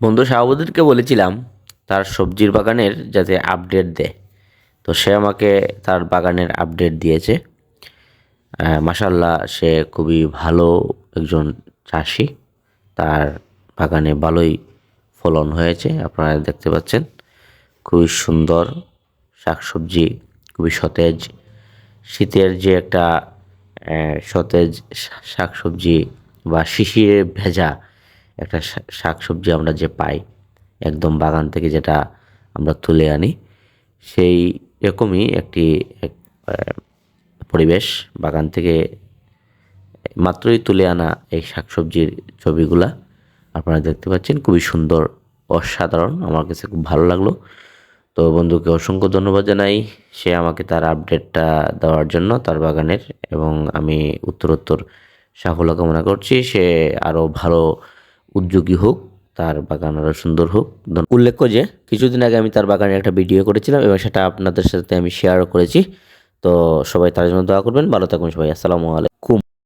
বন্ধু শাহাবুদ্দিনকে বলেছিলাম, তার সবজির বাগানের যাতে আপডেট দেয়। তো সে আমাকে তার বাগানের আপডেট দিয়েছে। মাসাল্লাহ সে খুবই ভালো একজন চাষি। তার বাগানে ভালোই ফলন হয়েছে, আপনারা দেখতে পাচ্ছেন। খুবই সুন্দর শাকসবজি, খুবই সতেজ। শীতের যে একটা সতেজ শাকসবজি বা শিশিরে ভেজা একটা শা- শাকসবজি আমরা যে পাই, একদম বাগান থেকে যেটা আমরা তুলে আনি, সেই রকমই একটি পরিবেশ বাগান থেকে মাত্রই তুলে আনা এই শাকসবজির ছবিগুলা আপনারা দেখতে পাচ্ছেন। খুবই সুন্দর, অসাধারণ, আমার কাছে খুব ভালো লাগল। তো বন্ধুকে অসংখ্য ধন্যবাদ জানাই, সে আমাকে তার আপডেটটা দেওয়ার জন্য, তার বাগানের, এবং আমি উত্তরোত্তর সাফল্য কামনা করছি। সে আরও ভালো উদ্যোগী হোক, তার বাগান আরও সুন্দর হোক। উল্লেখ্য যে, কিছুদিন আগে আমি তার বাগানে একটা ভিডিও করেছিলাম এবং সেটা আপনাদের সাথে আমি শেয়ারও করেছি। তো সবাই তার জন্য দোয়া করবেন। ভালো থাকুন সবাই। আসসালামু আলাইকুম।